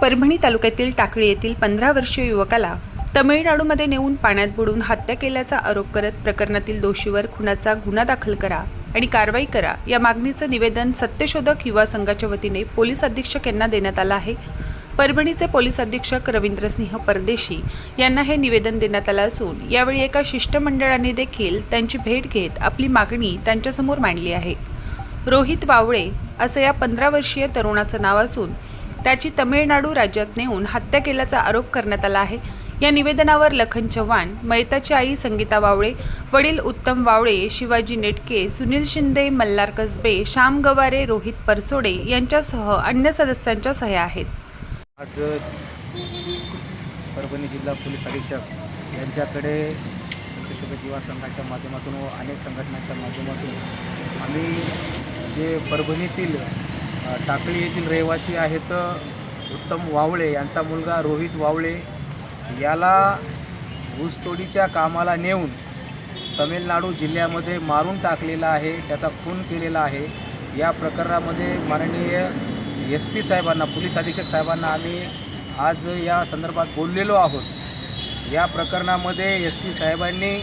परभणी तालुक्यातील टाकळी येथील पंधरा वर्षीय युवकाला तमिळनाडूमध्ये नेऊन पाण्यात बुडून हत्या केल्याचा आरोप करत प्रकरणातील दोषीवर खुनाचा गुन्हा दाखल करा आणि कारवाई करा या मागणीचं निवेदन सत्यशोधक युवा संघाच्या वतीने पोलीस अधीक्षक यांना देण्यात आलं आहे. परभणीचे पोलीस अधीक्षक रवींद्रसिंह परदेशी यांना हे निवेदन देण्यात आलं असून यावेळी एका शिष्टमंडळाने देखील त्यांची भेट घेत आपली मागणी त्यांच्यासमोर मांडली आहे. रोहित वावळे असं या पंधरा वर्षीय तरुणाचं नाव असून त्याची तमिळनाडू राज्यात नेऊन हत्या केल्याचा आरोप करण्यात आला आहे. या निवेदनावर लखन चव्हाण मैताची आई संगीता वावळे वडील उत्तम वावळे शिवाजी नेटके सुनील शिंदे मल्हार कसबे श्याम गवारे रोहित परसोडे यांच्यासह अन्य सदस्यांच्या सह्या आहेत. आज परभणी जिल्हा पोलीस अधीक्षक यांच्याकडे सत्यशोधक युवा संघाच्या माध्यमातून व अनेक संघटनांच्या माध्यमातून आम्ही जे परभणीतील टाकळी येथील रहिवासी आहेत उत्तम वावळे. यांचा मुलगा रोहित वावळे. याला ऊसतोडीच्या कामाला नेऊन तमिळनाडू जिल्ह्यामध्ये मारून टाकलेला आहे त्याचा खून केलेला आहे. या प्रकरणामध्ये माननीय एस पी साहेबांना पोलीस अधीक्षक साहेबांना आम्ही आज या संदर्भात बोललेलो आहोत. या प्रकरणामध्ये एस पी साहेबांनी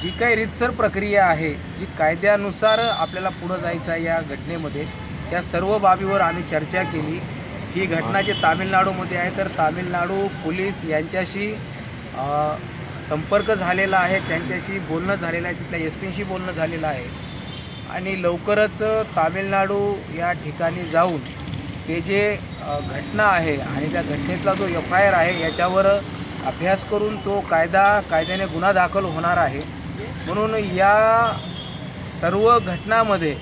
जी काही रितसर प्रक्रिया आहे जी कायद्यानुसार आपल्याला पुढं जायचं आहे या घटनेमध्ये या सर्व बाबीवर आम्ही चर्चा केली. ही घटना जी तामिळनाडूमध्ये आहे तर तामिळनाडू पोलीस यांच्याशी संपर्क झालेला आहे त्यांच्याशी बोलणं झालेलं आहे तिथल्या एस पीशी बोलणं झालेलं आहे. आणि लवकरच तामिळनाडू या ठिकाणी जाऊन ते जे घटना आहे आणि त्या घटनेतला जो एफ आय आर आहे याच्यावर अभ्यास करून तो कायदा कायद्याने गुन्हा दाखल होणार आहे. म्हणून या सर्व घटनामध्ये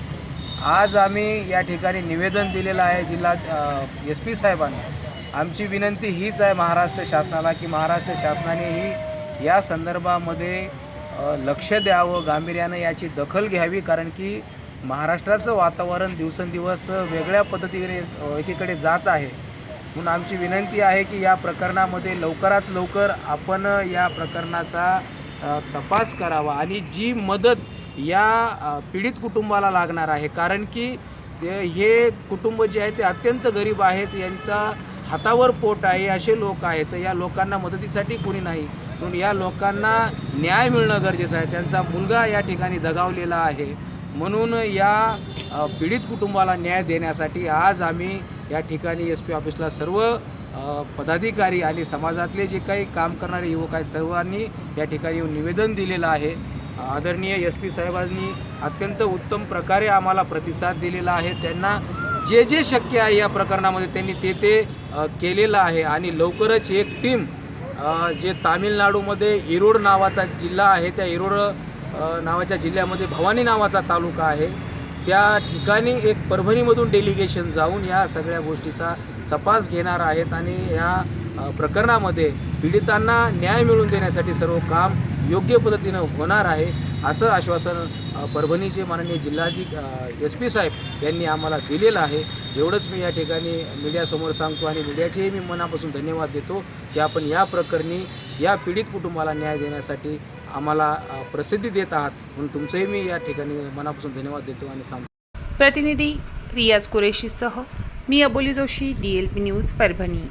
आज आम्ही या ठिकाणी निवेदन दिलेलं आहे जिल्हा एस पी साहेबांना. आमची विनंती हीच आहे महाराष्ट्र शासनाला की महाराष्ट्र शासनानेही या संदर्भामध्ये लक्ष द्यावं गांभीर्यानं याची दखल घ्यावी कारण की महाराष्ट्राचं वातावरण दिवसेंदिवस वेगळ्या पद्धतीने एकीकडे जात आहे. म्हणून आमची विनंती आहे की या प्रकरणामध्ये लवकरात लवकर आपण या प्रकरणाचा तपास करावा आणि जी मदत या पीडित कुटुंबाला लागणार आहे. कारण की ते हे कुटुंब जे आहे ते अत्यंत गरीब आहेत. यांचा हातावर पोट आहे असे लोक आहेत. या लोकांना मदतीसाठी कोणी नाही. म्हणून या लोकांना न्याय मिळणं गरजेचं आहे. त्यांचा मुलगा या ठिकाणी दगावलेला आहे. म्हणून या पीडित कुटुंबाला न्याय देण्यासाठी आज आम्ही या ठिकाणी एस पी ऑफिसला सर्व पदाधिकारी आणि समाजातले जे काही काम करणारे युवक आहेत सर्वांनी या ठिकाणी येऊन निवेदन दिलेलं आहे. आदरणीय एस पी साहेबांनी अत्यंत उत्तम प्रकारे आम्हाला प्रतिसाद दिलेला आहे. त्यांना जे जे शक्य आहे या प्रकरणामध्ये त्यांनी ते ते केलेलं आहे. आणि लवकरच एक टीम जे तामिळनाडूमध्ये इरोड नावाचा जिल्हा आहे त्या इरोड नावाच्या जिल्ह्यामध्ये भवानी नावाचा तालुका आहे. त्या ठिकाणी एक परभणीमधून डेलिगेशन जाऊन या सगळ्या गोष्टीचा तपास घेणार आहेत आणि या प्रकरणामध्ये पीडितांना न्याय मिळवून देण्यासाठी सर्व काम योग्य पद्धतीनं होणार आहे असं आश्वासन परभणीचे माननीय जिल्हाधिक एस पी साहेब यांनी आम्हाला दिलेलं आहे. एवढंच मी या ठिकाणी मीडियासमोर सांगतो आणि मीडियाचेही मी मनापासून धन्यवाद देतो की आपण या प्रकरणी या पीडित कुटुंबाला न्याय देण्यासाठी आम्हाला प्रसिद्धी देत आहात म्हणून तुमचंही मी या ठिकाणी मनापासून धन्यवाद देतो आणि थांबतो. प्रतिनिधी रियाज कुरेशीसह मी Aboli Joshi D L P news Parbhani.